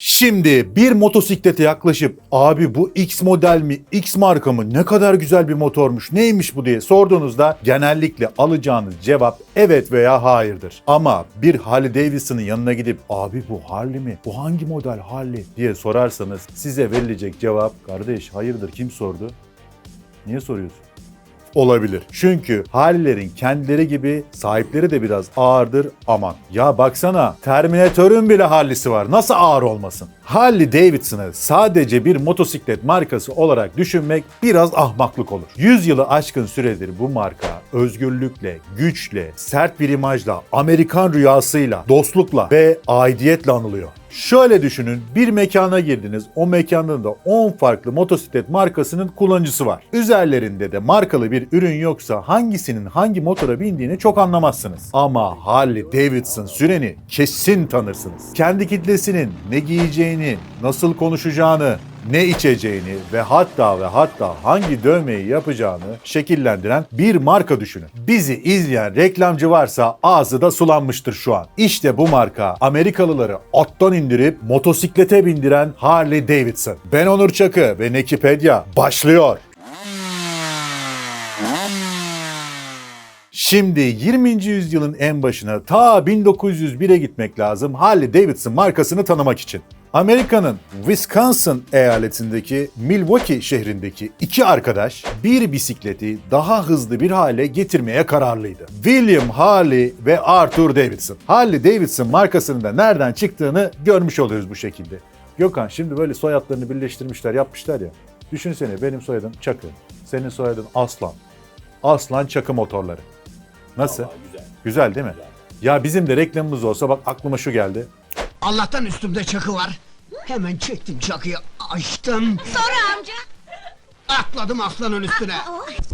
Şimdi bir motosiklete yaklaşıp abi bu X model mi, X marka mı, ne kadar güzel bir motormuş, neymiş bu diye sorduğunuzda genellikle alacağınız cevap evet veya hayırdır. Ama bir Harley Davidson'ın yanına gidip abi bu Harley mi, bu hangi model Harley diye sorarsanız size verilecek cevap kardeş hayırdır kim sordu? Niye soruyorsun? Olabilir. Çünkü Harley'lerin kendileri gibi sahipleri de biraz ağırdır aman. Ya baksana Terminator'ın bile Harley'si var. Nasıl ağır olmasın? Harley Davidson'ı sadece bir motosiklet markası olarak düşünmek biraz ahmaklık olur. 100 yılı aşkın süredir bu marka özgürlükle, güçle, sert bir imajla, Amerikan rüyasıyla, dostlukla ve aidiyetle anılıyor. Şöyle düşünün bir mekana girdiniz o mekanın da 10 farklı motosiklet markasının kullanıcısı var. Üzerlerinde de markalı bir ürün yoksa hangisinin hangi motora bindiğini çok anlamazsınız. Ama Harley Davidson süreni kesin tanırsınız. Kendi kitlesinin ne giyeceğini, nasıl konuşacağını, ne içeceğini ve hatta ve hatta hangi dövmeyi yapacağını şekillendiren bir marka düşünün. Bizi izleyen reklamcı varsa ağzı da sulanmıştır şu an. İşte bu marka Amerikalıları attan indirip motosiklete bindiren Harley Davidson. Ben Onur Çakı ve Nekipedia başlıyor. Şimdi 20. yüzyılın en başına ta 1901'e gitmek lazım Harley Davidson markasını tanımak için. Amerika'nın Wisconsin eyaletindeki Milwaukee şehrindeki iki arkadaş bir bisikleti daha hızlı bir hale getirmeye kararlıydı. William Harley ve Arthur Davidson. Harley Davidson markasının da nereden çıktığını görmüş oluyoruz bu şekilde. Gökhan şimdi böyle soyadlarını birleştirmişler yapmışlar ya. Düşünsene benim soyadım Çakı, senin soyadın Aslan. Aslan Çakı motorları. Nasıl? Vallahi güzel. Güzel değil mi? Ya bizim de reklamımız olsa bak aklıma şu geldi. Allah'tan üstümde çakı var. Hemen çektim çakıyı, açtım, Sonra amca. atladım aslanın üstüne.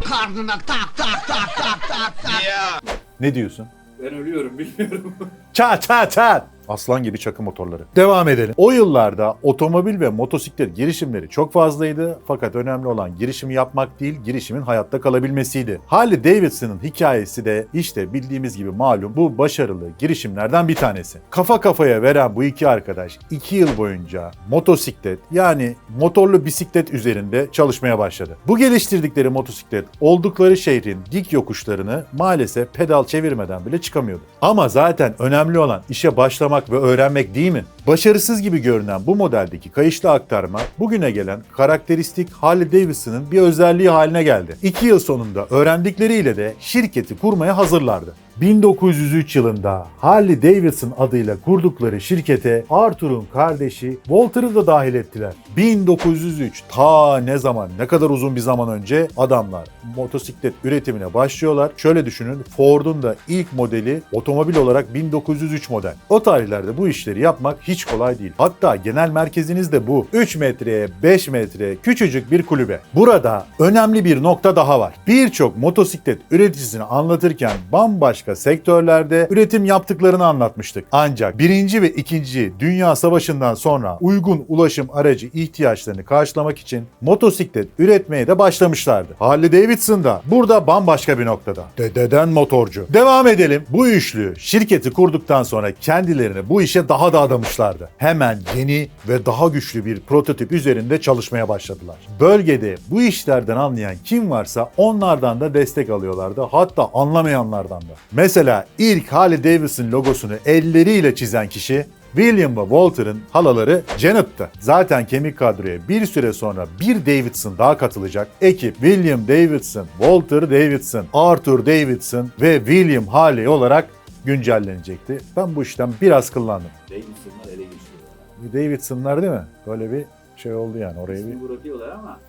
Karnına tak tak tak tak tak tak. Ne diyorsun? Ben ölüyorum bilmiyorum. Çat çat çat. Aslan gibi çakı motorları. Devam edelim. O yıllarda otomobil ve motosiklet girişimleri çok fazlaydı. Fakat önemli olan girişimi yapmak değil, girişimin hayatta kalabilmesiydi. Harley Davidson'ın hikayesi de işte bildiğimiz gibi malum bu başarılı girişimlerden bir tanesi. Kafa kafaya veren bu iki arkadaş iki yıl boyunca motosiklet yani motorlu bisiklet üzerinde çalışmaya başladı. Bu geliştirdikleri motosiklet oldukları şehrin dik yokuşlarını maalesef pedal çevirmeden bile çıkamıyordu. Ama zaten önemli olan işe başlamak ve öğrenmek değil mi? Başarısız gibi görünen bu modeldeki kayışlı aktarma bugüne gelen karakteristik Harley Davidson'ın bir özelliği haline geldi. İki yıl sonunda öğrendikleriyle de şirketi kurmaya hazırlardı. 1903 yılında Harley Davidson adıyla kurdukları şirkete Arthur'un kardeşi Walter'ı da dahil ettiler. 1903 ta ne zaman ne kadar uzun bir zaman önce adamlar motosiklet üretimine başlıyorlar. Şöyle düşünün Ford'un da ilk modeli otomobil olarak 1903 model. O tarihlerde bu işleri yapmak hiç kolay değil. Hatta genel merkeziniz de bu. 3 metreye 5 metre küçücük bir kulübe. Burada önemli bir nokta daha var. Birçok motosiklet üreticisini anlatırken bambaşka sektörlerde üretim yaptıklarını anlatmıştık. Ancak 1. ve 2. Dünya Savaşı'ndan sonra uygun ulaşım aracı ihtiyaçlarını karşılamak için motosiklet üretmeye de başlamışlardı. Harley Davidson da burada bambaşka bir noktada. Dededen motorcu. Devam edelim. Bu üçlü şirketi kurduktan sonra kendilerini bu işe daha da adamışlardı. Hemen yeni ve daha güçlü bir prototip üzerinde çalışmaya başladılar. Bölgede bu işlerden anlayan kim varsa onlardan da destek alıyorlardı. Hatta anlamayanlardan da. Mesela ilk Harley Davidson logosunu elleriyle çizen kişi William ve Walter'ın halaları Janet'tı. Zaten kemik kadroya bir süre sonra bir Davidson daha katılacak. Ekip William Davidson, Walter Davidson, Arthur Davidson ve William Harley olarak güncellenecekti. Ben bu işten biraz kıllandım. Davidson'lar ele geçiriyorlar. Davidson'lar değil mi? Böyle bir şey oldu yani oraya bir bırakıyorlar ama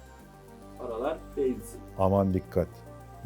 paralar Davidson. aman dikkat.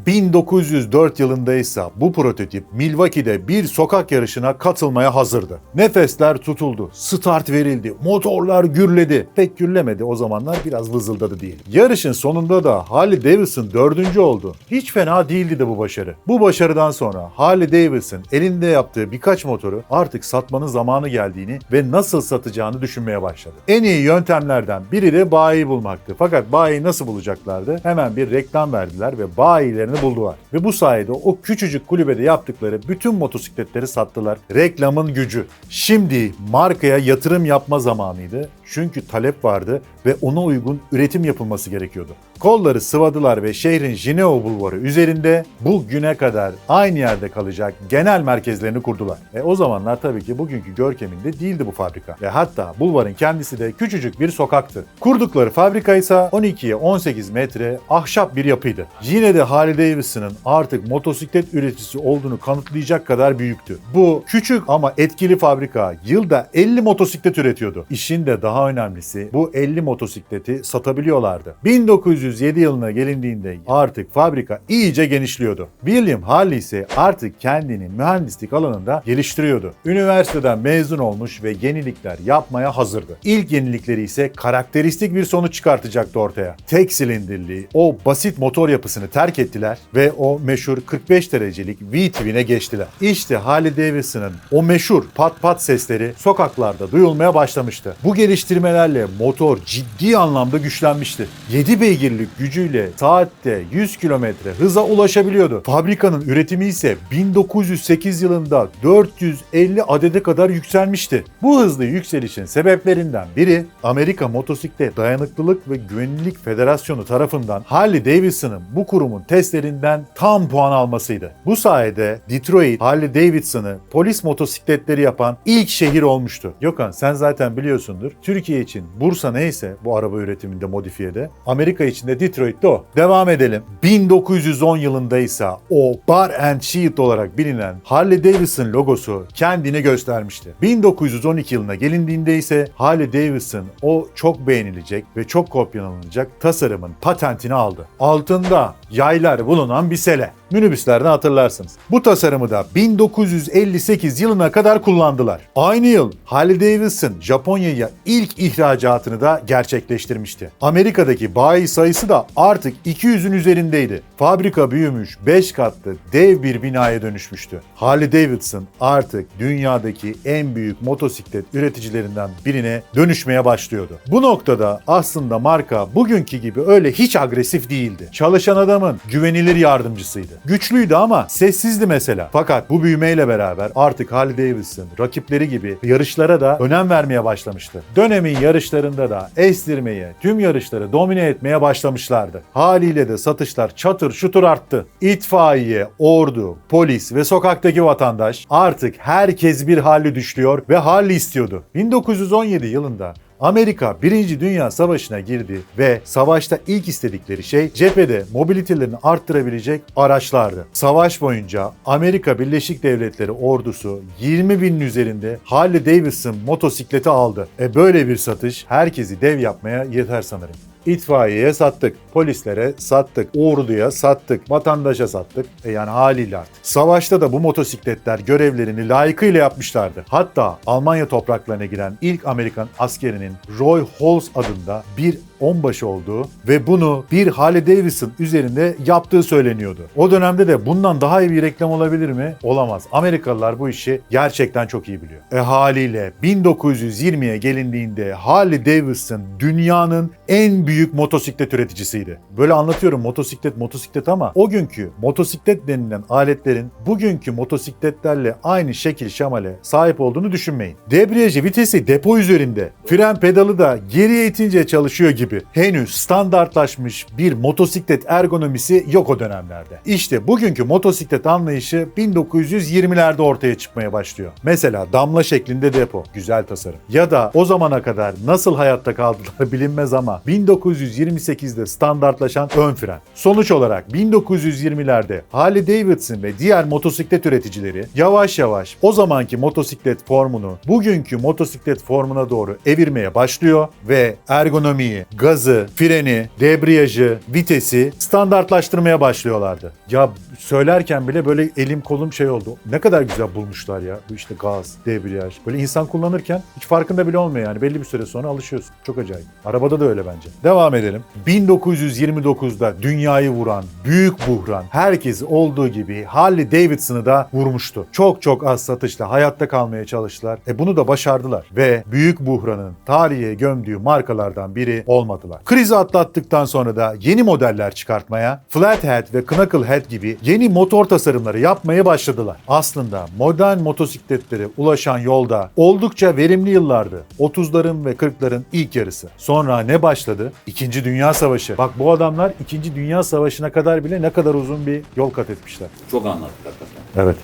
1904 yılındaysa bu prototip Milwaukee'de bir sokak yarışına katılmaya hazırdı. Nefesler tutuldu, start verildi, motorlar gürledi. Pek gürlemedi o zamanlar biraz vızıldadı diyelim. Yarışın sonunda da Harley Davidson dördüncü oldu. Hiç fena değildi de bu başarı. Bu başarıdan sonra Harley Davidson elinde yaptığı birkaç motoru artık satmanın zamanı geldiğini ve nasıl satacağını düşünmeye başladı. En iyi yöntemlerden biri de bayi bulmaktı. Fakat bayi nasıl bulacaklardı? Hemen bir reklam verdiler ve bayilerine müşterilerini buldular. Ve bu sayede o küçücük kulübede yaptıkları bütün motosikletleri sattılar. Reklamın gücü. Şimdi markaya yatırım yapma zamanıydı. Çünkü talep vardı ve ona uygun üretim yapılması gerekiyordu. Kolları sıvadılar ve şehrin Jineo Bulvarı üzerinde bugüne kadar aynı yerde kalacak genel merkezlerini kurdular. E o zamanlar tabii ki bugünkü görkeminde değildi bu fabrika. Ve hatta bulvarın kendisi de küçücük bir sokaktı. Kurdukları fabrika ise 12'ye 18 metre ahşap bir yapıydı. Yine de Harley Davidson'ın artık motosiklet üreticisi olduğunu kanıtlayacak kadar büyüktü. Bu küçük ama etkili fabrika yılda 50 motosiklet üretiyordu. İşin de daha önemlisi bu 50 motosikleti satabiliyorlardı. 1907 yılına gelindiğinde artık fabrika iyice genişliyordu. William Harley ise artık kendini mühendislik alanında geliştiriyordu. Üniversiteden mezun olmuş ve yenilikler yapmaya hazırdı. İlk yenilikleri ise karakteristik bir sonuç çıkartacaktı ortaya. Tek silindirli o basit motor yapısını terk ettiler ve o meşhur 45 derecelik V-twin'e geçtiler. İşte Harley Davidson'ın o meşhur pat pat sesleri sokaklarda duyulmaya başlamıştı. Bu geliştirmelerle motor ciddi anlamda güçlenmişti. 7 beygirlik gücüyle saatte 100 kilometre hıza ulaşabiliyordu. Fabrikanın üretimi ise 1908 yılında 450 adede kadar yükselmişti. Bu hızlı yükselişin sebeplerinden biri Amerika Motosiklet Dayanıklılık ve Güvenilirlik Federasyonu tarafından Harley Davidson'ın bu kurumun testlerinden tam puan almasıydı. Bu sayede Detroit Harley Davidson'ı polis motosikletleri yapan ilk şehir olmuştu. Gökhan sen zaten biliyorsundur. Türkiye için Bursa neyse bu araba üretiminde modifiyede Amerika için de Detroit'te o. Devam edelim. 1910 yılında ise o Bar and Shield olarak bilinen Harley Davidson logosu kendini göstermişti. 1912 yılına gelindiğinde ise Harley Davidson o çok beğenilecek ve çok kopyalanılacak tasarımın patentini aldı. Altında yaylar bulunan bir sele. Minibüslerden hatırlarsınız. Bu tasarımı da 1958 yılına kadar kullandılar. Aynı yıl Harley Davidson Japonya'ya ilk ihracatını da gerçekleştirmişti. Amerika'daki bayi sayısı da artık 200'ün üzerindeydi. Fabrika büyümüş, 5 katlı dev bir binaya dönüşmüştü. Harley Davidson artık dünyadaki en büyük motosiklet üreticilerinden birine dönüşmeye başlıyordu. Bu noktada aslında marka bugünkü gibi öyle hiç agresif değildi. Çalışan adamın güvenilir yardımcısıydı. Güçlüydü ama sessizdi mesela. Fakat bu büyümeyle beraber artık Harley Davidson rakipleri gibi yarışlara da önem vermeye başlamıştı. Dönemin yarışlarında da estirmeye, tüm yarışları domine etmeye başlamışlardı. Haliyle de satışlar çatır şutur arttı. İtfaiye, ordu, polis ve sokaktaki vatandaş artık herkes bir Harley düşlüyor ve Harley istiyordu. 1917 yılında Amerika 1. Dünya Savaşı'na girdi ve savaşta ilk istedikleri şey cephede mobilitelerini arttırabilecek araçlardı. Savaş boyunca Amerika Birleşik Devletleri ordusu 20 binin üzerinde Harley Davidson motosikleti aldı. E böyle bir satış herkesi dev yapmaya yeter sanırım. İtfaiyeye sattık, polislere sattık, orduya sattık, vatandaşa sattık. E yani haliyle artık. Savaşta da bu motosikletler görevlerini layıkıyla yapmışlardı. Hatta Almanya topraklarına giren ilk Amerikan askerinin Roy Halls adında bir onbaşı olduğu ve bunu bir Harley Davidson üzerinde yaptığı söyleniyordu. O dönemde de bundan daha iyi bir reklam olabilir mi? Olamaz. Amerikalılar bu işi gerçekten çok iyi biliyor. E haliyle 1920'ye gelindiğinde Harley Davidson dünyanın en büyük motosiklet üreticisiydi. Böyle anlatıyorum motosiklet motosiklet ama o günkü motosiklet denilen aletlerin bugünkü motosikletlerle aynı şekil şamale sahip olduğunu düşünmeyin. Debriyajı vitesi depo üzerinde. Fren pedalı da geriye itince çalışıyor gibi. Henüz standartlaşmış bir motosiklet ergonomisi yok o dönemlerde. İşte bugünkü motosiklet anlayışı 1920'lerde ortaya çıkmaya başlıyor. Mesela damla şeklinde depo, güzel tasarım. Ya da o zamana kadar nasıl hayatta kaldılar bilinmez ama 1928'de standartlaşan ön fren. Sonuç olarak 1920'lerde Harley Davidson ve diğer motosiklet üreticileri yavaş yavaş o zamanki motosiklet formunu bugünkü motosiklet formuna doğru evirmeye başlıyor ve ergonomiyi, gazı, freni, debriyajı, vitesi standartlaştırmaya başlıyorlardı. Ya söylerken bile böyle elim kolum şey oldu. Ne kadar güzel bulmuşlar ya. Bu işte gaz, debriyaj. Böyle insan kullanırken hiç farkında bile olmuyor yani. Belli bir süre sonra alışıyorsun. Çok acayip. Arabada da öyle bence. Devam edelim. 1929'da dünyayı vuran büyük buhran herkesi olduğu gibi Harley Davidson'ı da vurmuştu. Çok çok az satışla hayatta kalmaya çalıştılar. E bunu da başardılar ve büyük buhranın tarihe gömdüğü markalardan biri olmuştu. Kalmadılar. Krizi atlattıktan sonra da yeni modeller çıkartmaya, Flathead ve Knucklehead gibi yeni motor tasarımları yapmaya başladılar. Aslında modern motosikletlere ulaşan yolda oldukça verimli yıllardı. 30'ların ve 40'ların ilk yarısı. Sonra ne başladı? İkinci Dünya Savaşı. Bak bu adamlar İkinci Dünya Savaşı'na kadar bile ne kadar uzun bir yol kat etmişler. Çok anlattık hakikaten. Evet.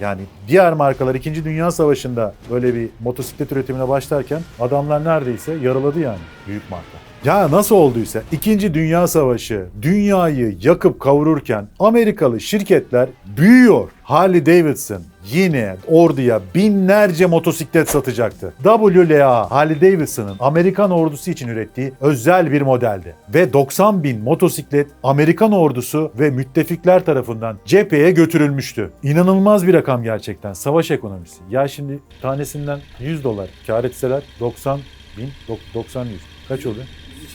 Yani diğer markalar 2. Dünya Savaşı'nda böyle bir motosiklet üretimine başlarken adamlar neredeyse yaraladı yani büyük marka. Ya nasıl olduysa 2. Dünya Savaşı dünyayı yakıp kavururken Amerikalı şirketler büyüyor. Harley Davidson yine orduya binlerce motosiklet satacaktı. WLA Harley Davidson'ın Amerikan ordusu için ürettiği özel bir modeldi. Ve 90 bin motosiklet Amerikan ordusu ve müttefikler tarafından cepheye götürülmüştü. İnanılmaz bir rakam gerçekten. Savaş ekonomisi. Ya şimdi tanesinden 100 dolar kar etseler 90 bin, dok- 90 100. Kaç oluyor?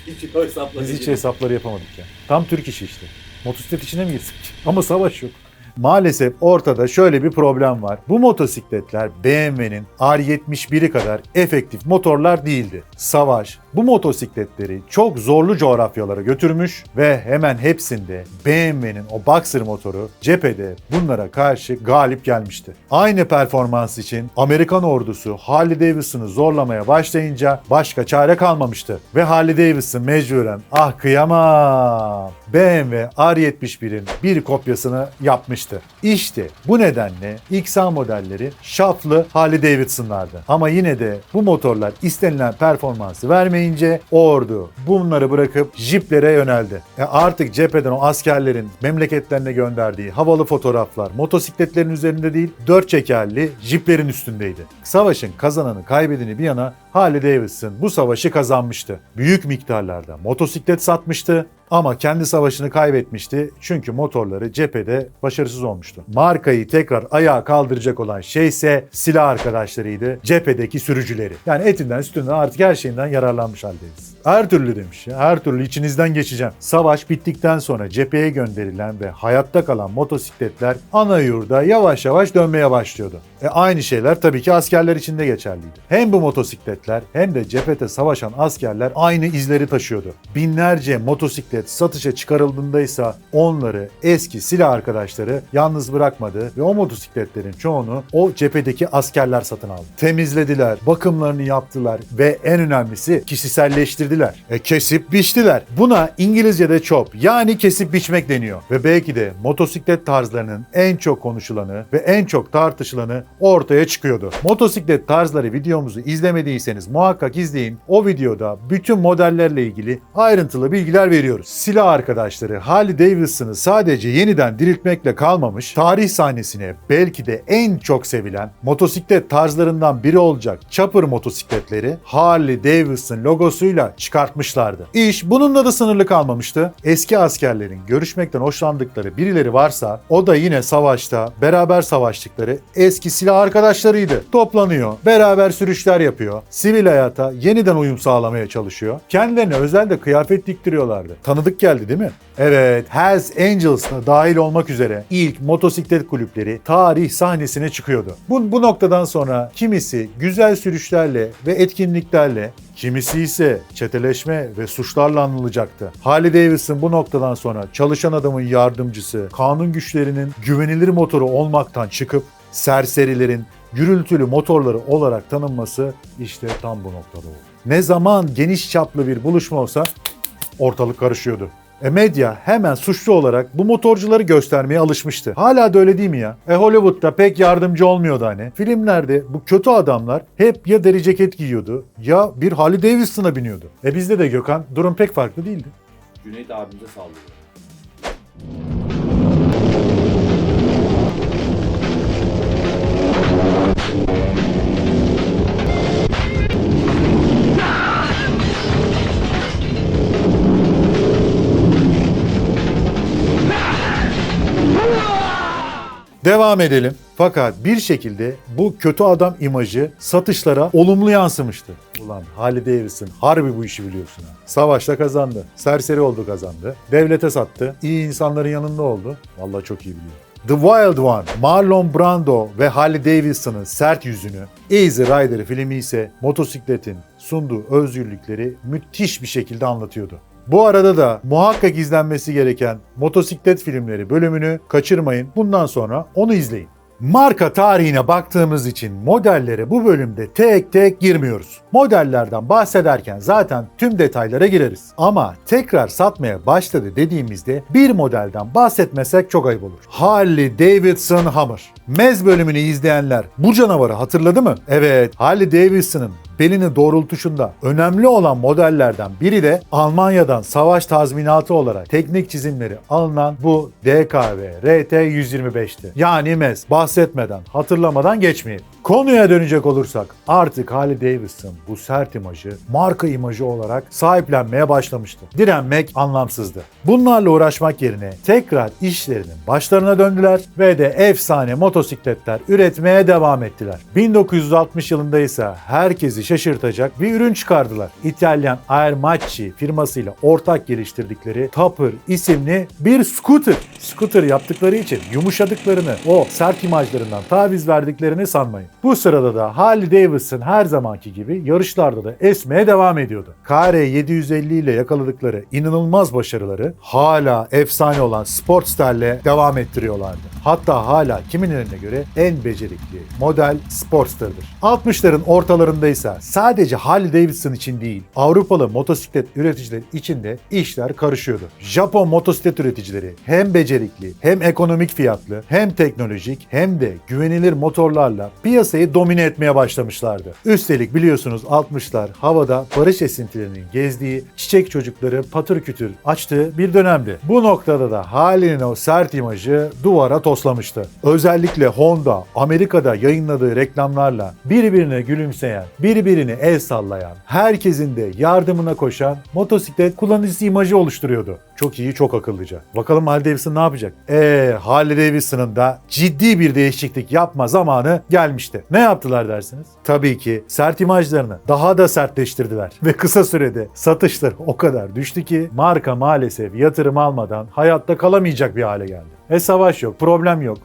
Hiç, o hesapla Biz hiç değil. hesapları yapamadık ya. Tam Türk işi işte. Motosiklet içine mi girsek? Ama savaş yok. Maalesef ortada şöyle bir problem var. Bu motosikletler BMW'nin R71'i kadar efektif motorlar değildi. Savaş bu motosikletleri çok zorlu coğrafyalara götürmüş ve hemen hepsinde BMW'nin o Boxer motoru cephede bunlara karşı galip gelmişti. Aynı performans için Amerikan ordusu Harley Davidson'ı zorlamaya başlayınca başka çare kalmamıştı. Ve Harley Davidson mecburen ah kıyamam BMW R71'in bir kopyasını yapmıştı. İşte bu nedenle XA modelleri şaflı Harley Davidson'lardı. Ama yine de bu motorlar istenilen performansı vermeyince ordu bunları bırakıp jiplere yöneldi. E artık cepheden o askerlerin memleketlerine gönderdiği havalı fotoğraflar motosikletlerin üzerinde değil dört çekerli jiplerin üstündeydi. Savaşın kazananı kaybedeni bir yana Harley Davidson bu savaşı kazanmıştı. Büyük miktarlarda motosiklet satmıştı ama kendi savaşını kaybetmişti çünkü motorları cephede başarısız olmuştu. Markayı tekrar ayağa kaldıracak olan şey ise silah arkadaşlarıydı, cephedeki sürücüleri. Yani etinden sütünden artık her şeyinden yararlanmış haldeyiz. Her türlü demiş ya, her türlü içinizden geçeceğim. Savaş bittikten sonra cepheye gönderilen ve hayatta kalan motosikletler ana yurda yavaş yavaş dönmeye başlıyordu. E aynı şeyler tabii ki askerler için de geçerliydi. Hem bu motosikletler hem de cephete savaşan askerler aynı izleri taşıyordu. Binlerce motosiklet satışa çıkarıldığında ise onları eski silah arkadaşları yalnız bırakmadı ve o motosikletlerin çoğunu o cephedeki askerler satın aldı. Temizlediler, bakımlarını yaptılar ve en önemlisi kişiselleştirdiler. E kesip biçtiler. Buna İngilizce'de chop yani kesip biçmek deniyor. Ve belki de motosiklet tarzlarının en çok konuşulanı ve en çok tartışılanı ortaya çıkıyordu. Motosiklet tarzları videomuzu izlemediyseniz muhakkak izleyin. O videoda bütün modellerle ilgili ayrıntılı bilgiler veriyoruz. Silah arkadaşları Harley Davidson'ı sadece yeniden diriltmekle kalmamış, tarih sahnesine belki de en çok sevilen motosiklet tarzlarından biri olacak chopper motosikletleri Harley Davidson logosuyla çıkartmışlardı. İş bununla da sınırlı kalmamıştı. Eski askerlerin görüşmekten hoşlandıkları birileri varsa o da yine savaşta beraber savaştıkları eski silah arkadaşlarıydı. Toplanıyor, beraber sürüşler yapıyor, sivil hayata yeniden uyum sağlamaya çalışıyor. Kendilerine özel de kıyafet diktiriyorlardı. Tanıdık geldi değil mi? Evet, Hells Angels'la dahil olmak üzere ilk motosiklet kulüpleri tarih sahnesine çıkıyordu. Bu, bu noktadan sonra kimisi güzel sürüşlerle ve etkinliklerle, kimisi ise çeteleşme ve suçlarla anılacaktı. Harley Davidson bu noktadan sonra çalışan adamın yardımcısı, kanun güçlerinin güvenilir motoru olmaktan çıkıp serserilerin gürültülü motorları olarak tanınması işte tam bu noktada oldu. Ne zaman geniş çaplı bir buluşma olsa ortalık karışıyordu. E medya hemen suçlu olarak bu motorcuları göstermeye alışmıştı. Hala da öyle değil mi ya? E Hollywood'da pek yardımcı olmuyordu hani. Filmlerde bu kötü adamlar hep ya deri ceket giyiyordu ya bir Harley Davidson'a biniyordu. E bizde de Gökhan durum pek farklı değildi. Cüneyt abimize sallıyor. Devam edelim. Fakat bir şekilde bu kötü adam imajı satışlara olumlu yansımıştı. Ulan Harley Davidson harbi bu işi biliyorsun ha. Savaşta kazandı. Serseri oldu kazandı. Devlete sattı. İyi insanların yanında oldu. Vallahi çok iyi biliyor. The Wild One, Marlon Brando ve Harley Davidson'ın sert yüzünü, Easy Rider filmi ise motosikletin sunduğu özgürlükleri müthiş bir şekilde anlatıyordu. Bu arada da muhakkak izlenmesi gereken motosiklet filmleri bölümünü kaçırmayın. Bundan sonra onu izleyin. Marka tarihine baktığımız için modellere bu bölümde tek tek girmiyoruz. Modellerden bahsederken zaten tüm detaylara gireriz. Ama tekrar satmaya başladı dediğimizde bir modelden bahsetmesek çok ayıp olur. Harley Davidson Hummer. Mez bölümünü izleyenler bu canavarı hatırladı mı? Evet, Harley Davidson'ın belini doğrultuşunda önemli olan modellerden biri de Almanya'dan savaş tazminatı olarak teknik çizimleri alınan bu DKV RT 125'ti. Yani MES bahsetmeden, hatırlamadan geçmeyin. Konuya dönecek olursak artık Harley Davidson bu sert imajı marka imajı olarak sahiplenmeye başlamıştı. Direnmek anlamsızdı. Bunlarla uğraşmak yerine tekrar işlerinin başlarına döndüler ve de efsane motosikletler üretmeye devam ettiler. 1960 yılında ise herkesi şaşırtacak bir ürün çıkardılar. İtalyan Aermacchi firmasıyla ortak geliştirdikleri Topper isimli bir scooter. Scooter yaptıkları için yumuşadıklarını, o sert imajlarından taviz verdiklerini sanmayın. Bu sırada da Harley Davidson her zamanki gibi yarışlarda da esmeye devam ediyordu. KR 750 ile yakaladıkları inanılmaz başarıları hala efsane olan Sportster'le devam ettiriyorlardı. Hatta hala kimilerine göre en becerikli model Sportster'dır. 60'ların ortalarında ise sadece Harley Davidson için değil, Avrupalı motosiklet üreticileri için de işler karışıyordu. Japon motosiklet üreticileri hem becerikli, hem ekonomik fiyatlı, hem teknolojik, hem de güvenilir motorlarla piyasayı domine etmeye başlamışlardı. Üstelik biliyorsunuz 60'lar havada barış esintilerinin gezdiği, çiçek çocukları patır kütür açtığı bir dönemdi. Bu noktada da Harley'nin o sert imajı duvara toslamıştı. Özellikle Honda Amerika'da yayınladığı reklamlarla birbirine gülümseyen, birbirine el sallayan, herkesin de yardımına koşan motosiklet kullanıcısı imajı oluşturuyordu. Çok iyi, çok akıllıca. Bakalım Harley Davidson ne yapacak? Eee Harley Davidson'ın da ciddi bir değişiklik yapma zamanı gelmişti. Ne yaptılar dersiniz? Tabii ki sert imajlarını daha da sertleştirdiler. Ve kısa sürede satışlar o kadar düştü ki marka maalesef yatırım almadan hayatta kalamayacak bir hale geldi. E savaş yok, problem yok,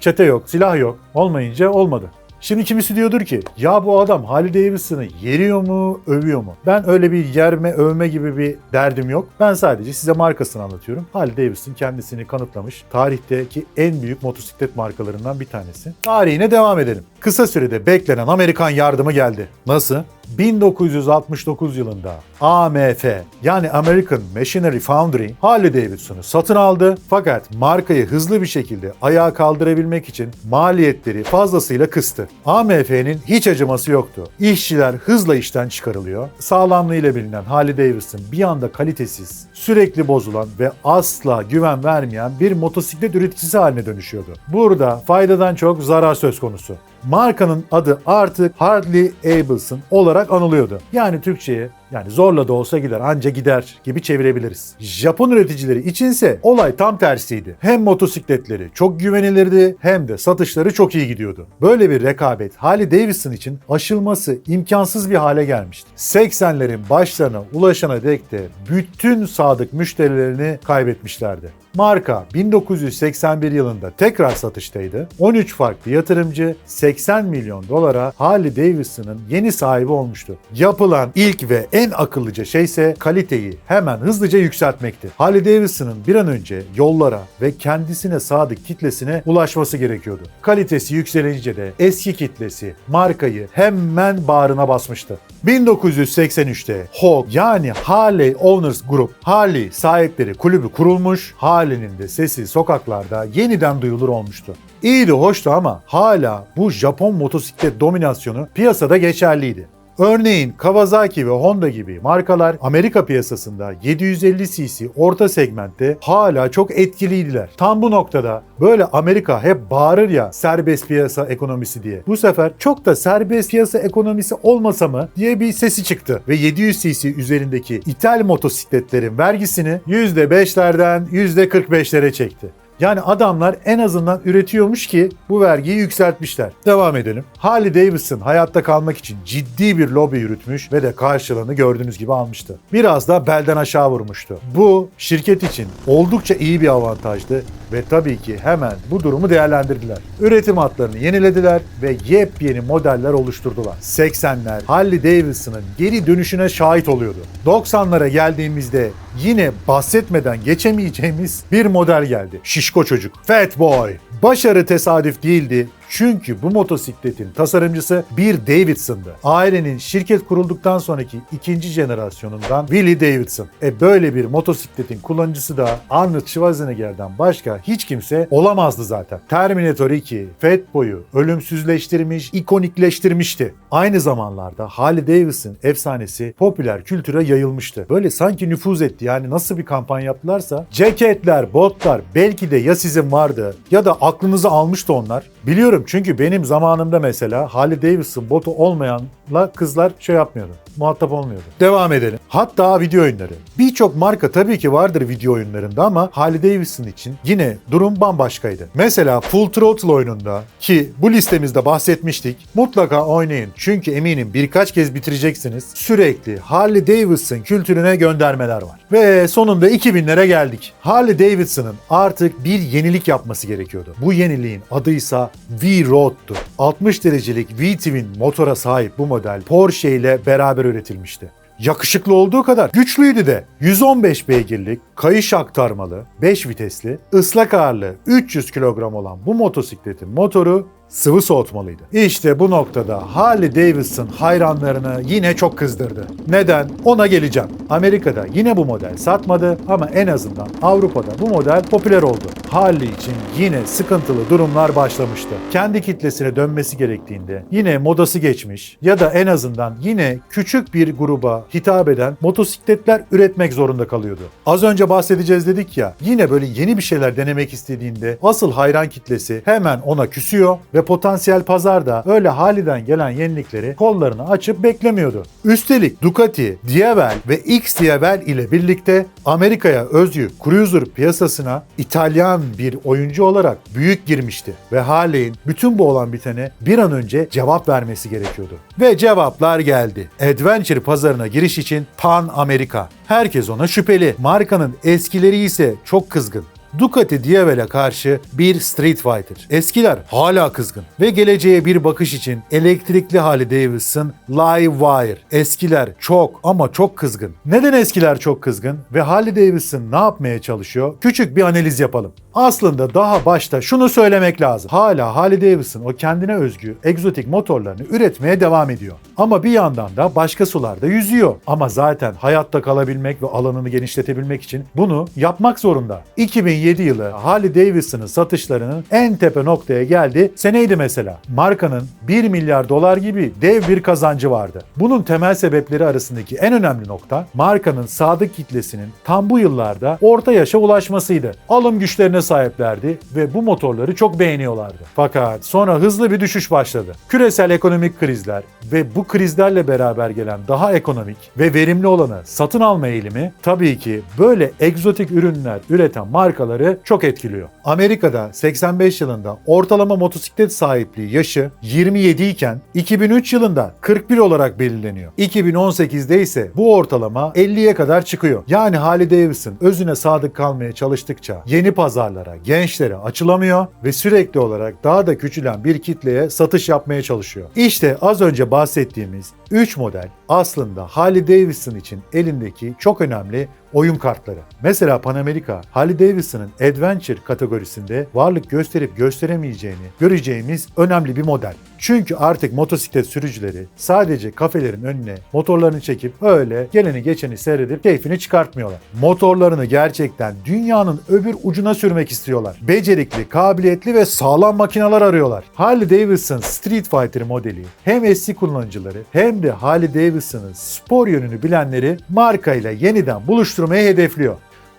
çete yok, silah yok. Olmayınca olmadı. Şimdi kimisi diyordur ki ya bu adam Harley Davidson'ı yeriyor mu, övüyor mu? Ben öyle bir yerme, övme gibi bir derdim yok. Ben sadece size markasını anlatıyorum. Harley Davidson kendisini kanıtlamış. Tarihteki en büyük motosiklet markalarından bir tanesi. Tarihine devam edelim. Kısa sürede beklenen Amerikan yardımı geldi. Nasıl? 1969 yılında AMF yani American Machinery Foundry Harley Davidson'u satın aldı fakat markayı hızlı bir şekilde ayağa kaldırabilmek için maliyetleri fazlasıyla kıstı. AMF'nin hiç acıması yoktu. İşçiler hızla işten çıkarılıyor. Sağlamlığıyla bilinen Harley Davidson bir anda kalitesiz, sürekli bozulan ve asla güven vermeyen bir motosiklet üreticisi haline dönüşüyordu. Burada faydadan çok zarar söz konusu. Markanın adı artık Harley Davidson olarak anılıyordu. Yani Türkçe'ye yani zorla da olsa gider anca gider gibi çevirebiliriz. Japon üreticileri içinse olay tam tersiydi. Hem motosikletleri çok güvenilirdi hem de satışları çok iyi gidiyordu. Böyle bir rekabet Harley Davidson için aşılması imkansız bir hale gelmişti. 80'lerin başlarına ulaşana dek de bütün sadık müşterilerini kaybetmişlerdi. Marka 1981 yılında tekrar satıştaydı. 13 farklı yatırımcı 80 milyon dolara Harley Davidson'ın yeni sahibi olmuştu. Yapılan ilk ve en akıllıca şey ise kaliteyi hemen hızlıca yükseltmekti. Harley Davidson'ın bir an önce yollara ve kendisine sadık kitlesine ulaşması gerekiyordu. Kalitesi yükselince de eski kitlesi markayı hemen bağrına basmıştı. 1983'te Hawk yani Harley Owners Group, Harley sahipleri kulübü kurulmuş, Harley'nin de sesi sokaklarda yeniden duyulur olmuştu. İyiydi, hoştu ama hala bu Japon motosiklet dominasyonu piyasada geçerliydi. Örneğin Kawasaki ve Honda gibi markalar Amerika piyasasında 750 cc orta segmentte hala çok etkiliydiler. Tam bu noktada böyle Amerika hep bağırır ya serbest piyasa ekonomisi diye. Bu sefer çok da serbest piyasa ekonomisi olmasa mı diye bir sesi çıktı ve 700 cc üzerindeki ithal motosikletlerin vergisini %5'lerden %45'lere çekti. Yani adamlar en azından üretiyormuş ki bu vergiyi yükseltmişler. Devam edelim. Harley Davidson hayatta kalmak için ciddi bir lobi yürütmüş ve de karşılığını gördüğünüz gibi almıştı. Biraz da belden aşağı vurmuştu. Bu şirket için oldukça iyi bir avantajdı ve tabii ki hemen bu durumu değerlendirdiler. Üretim hatlarını yenilediler ve yepyeni modeller oluşturdular. 80'ler Harley Davidson'ın geri dönüşüne şahit oluyordu. 90'lara geldiğimizde yine bahsetmeden geçemeyeceğimiz bir model geldi. Şişko çocuk. Fat Boy. Başarı tesadüf değildi. Çünkü bu motosikletin tasarımcısı bir Davidson'dı. Ailenin şirket kurulduktan sonraki ikinci jenerasyonundan Willie Davidson. E böyle bir motosikletin kullanıcısı da Arnold Schwarzenegger'den başka hiç kimse olamazdı zaten. Terminator 2, Fat Boy'u ölümsüzleştirmiş, ikonikleştirmişti. Aynı zamanlarda Harley Davidson efsanesi popüler kültüre yayılmıştı. Böyle sanki nüfuz etti yani nasıl bir kampanya yaptılarsa ceketler, botlar belki de ya sizin vardı ya da aklınızı almıştı onlar. Biliyorum çünkü benim zamanımda mesela Harley Davidson botu olmayanla kızlar şey yapmıyordu. Muhatap olmuyordu. Devam edelim. Hatta video oyunları. Birçok marka tabii ki vardır video oyunlarında ama Harley Davidson için yine durum bambaşkaydı. Mesela Full Throttle oyununda ki bu listemizde bahsetmiştik. Mutlaka oynayın. Çünkü eminim birkaç kez bitireceksiniz. Sürekli Harley Davidson kültürüne göndermeler var. Ve sonunda 2000'lere geldik. Harley Davidson'ın artık bir yenilik yapması gerekiyordu. Bu yeniliğin adıysa V-Road'tu. 60 derecelik V-Twin motora sahip bu model Porsche ile beraber üretilmişti. Yakışıklı olduğu kadar güçlüydü de. 115 beygirlik, kayış aktarmalı, 5 vitesli, ıslak ağırlığı 300 kilogram olan bu motosikletin motoru sıvı soğutmalıydı. İşte bu noktada Harley Davidson hayranlarını yine çok kızdırdı. Neden? Ona geleceğim. Amerika'da yine bu model satmadı ama en azından Avrupa'da bu model popüler oldu. Harley için yine sıkıntılı durumlar başlamıştı. Kendi kitlesine dönmesi gerektiğinde yine modası geçmiş ya da en azından yine küçük bir gruba hitap eden motosikletler üretmek zorunda kalıyordu. Az önce bahsedeceğiz dedik ya yine böyle yeni bir şeyler denemek istediğinde asıl hayran kitlesi hemen ona küsüyor ve potansiyel pazarda öyle haliden gelen yenilikleri kollarını açıp beklemiyordu. Üstelik Ducati, Diavel ve X Diavel ile birlikte Amerika'ya özgü cruiser piyasasına İtalyan bir oyuncu olarak büyük girmişti ve Harley'in bütün bu olan bitene bir an önce cevap vermesi gerekiyordu. Ve cevaplar geldi. Adventure pazarına giriş için Pan Amerika. Herkes ona şüpheli. Markanın eskileri ise çok kızgın. Ducati Diavel'e karşı bir Street Fighter. Eskiler hala kızgın ve geleceğe bir bakış için elektrikli Harley Davidson Live Wire. Eskiler çok ama çok kızgın. Neden eskiler çok kızgın ve Harley Davidson ne yapmaya çalışıyor? Küçük bir analiz yapalım. Aslında daha başta şunu söylemek lazım. Hala Harley Davidson o kendine özgü egzotik motorlarını üretmeye devam ediyor. Ama bir yandan da başka sularda yüzüyor. Ama zaten hayatta kalabilmek ve alanını genişletebilmek için bunu yapmak zorunda. 2007 yılı Harley Davidson'ın satışlarının en tepe noktaya geldi. Seneydi mesela. Markanın 1 milyar dolar gibi dev bir kazancı vardı. Bunun temel sebepleri arasındaki en önemli nokta markanın sadık kitlesinin tam bu yıllarda orta yaşa ulaşmasıydı. Alım güçlerine sahiplerdi ve bu motorları çok beğeniyorlardı. Fakat sonra hızlı bir düşüş başladı. Küresel ekonomik krizler ve bu krizlerle beraber gelen daha ekonomik ve verimli olanı satın alma eğilimi tabii ki böyle egzotik ürünler üreten markaları çok etkiliyor. Amerika'da 85 yılında ortalama motosiklet sahipliği yaşı 27 iken 2003 yılında 41 olarak belirleniyor. 2018'de ise bu ortalama 50'ye kadar çıkıyor. Yani Harley Davidson özüne sadık kalmaya çalıştıkça yeni pazarlara, gençlere açılamıyor ve sürekli olarak daha da küçülen bir kitleye satış yapmaya çalışıyor. İşte az önce bahsettiğimiz 3 model aslında Harley Davidson için elindeki çok önemli oyun kartları. Mesela Pan America, Harley Davidson'ın Adventure kategorisinde varlık gösterip gösteremeyeceğini göreceğimiz önemli bir model. Çünkü artık motosiklet sürücüleri sadece kafelerin önüne motorlarını çekip öyle geleni geçeni seyredip keyfini çıkartmıyorlar. Motorlarını gerçekten dünyanın öbür ucuna sürmek istiyorlar. Becerikli, kabiliyetli ve sağlam makineler arıyorlar. Harley Davidson Street Fighter modeli hem eski kullanıcıları hem de Harley Davidson'ın spor yönünü bilenleri markayla yeniden buluşturmayı hedefliyor.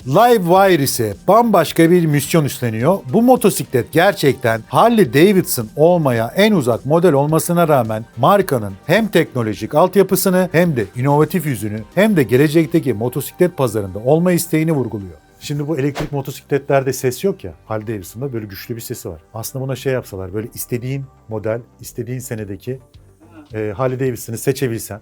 Livewire ise bambaşka bir misyon üstleniyor. Bu motosiklet gerçekten Harley Davidson olmaya en uzak model olmasına rağmen markanın hem teknolojik altyapısını hem de inovatif yüzünü hem de gelecekteki motosiklet pazarında olma isteğini vurguluyor. Şimdi bu elektrik motosikletlerde ses yok ya. Harley Davidson'da böyle güçlü bir sesi var. Aslında buna şey yapsalar böyle istediğin model, istediğin senedeki e, Harley Davidson'ı seçebilsen.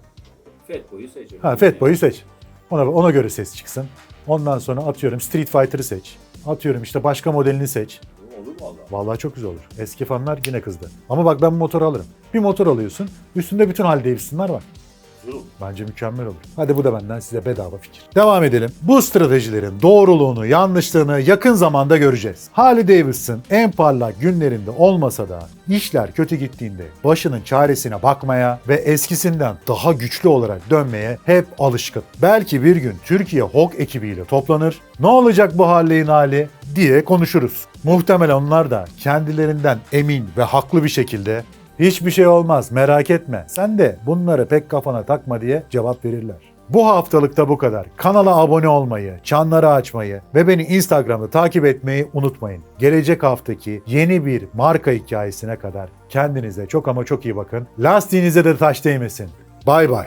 Fatboy'u seçelim. Ha Fatboy'u seç. Ona, ona göre ses çıksın. Ondan sonra atıyorum Street Fighter'ı seç. Atıyorum işte başka modelini seç. Olur valla. Vallahi çok güzel olur. Eski fanlar yine kızdı. Ama bak ben bu motoru alırım. Bir motor alıyorsun. Üstünde bütün Harley Davidson'lar var. Bence mükemmel olur. Hadi bu da benden size bedava fikir. Devam edelim. Bu stratejilerin doğruluğunu, yanlışlığını yakın zamanda göreceğiz. Harley Davidson en parlak günlerinde olmasa da işler kötü gittiğinde başının çaresine bakmaya ve eskisinden daha güçlü olarak dönmeye hep alışkın. Belki bir gün Türkiye Hawk ekibiyle toplanır. Ne olacak bu Harley'in hali diye konuşuruz. Muhtemelen onlar da kendilerinden emin ve haklı bir şekilde Hiçbir şey olmaz merak etme. Sen de bunları pek kafana takma diye cevap verirler. Bu haftalıkta bu kadar. Kanala abone olmayı, çanları açmayı ve beni Instagram'da takip etmeyi unutmayın. Gelecek haftaki yeni bir marka hikayesine kadar kendinize çok ama çok iyi bakın. Lastiğinize de taş değmesin. Bay bay.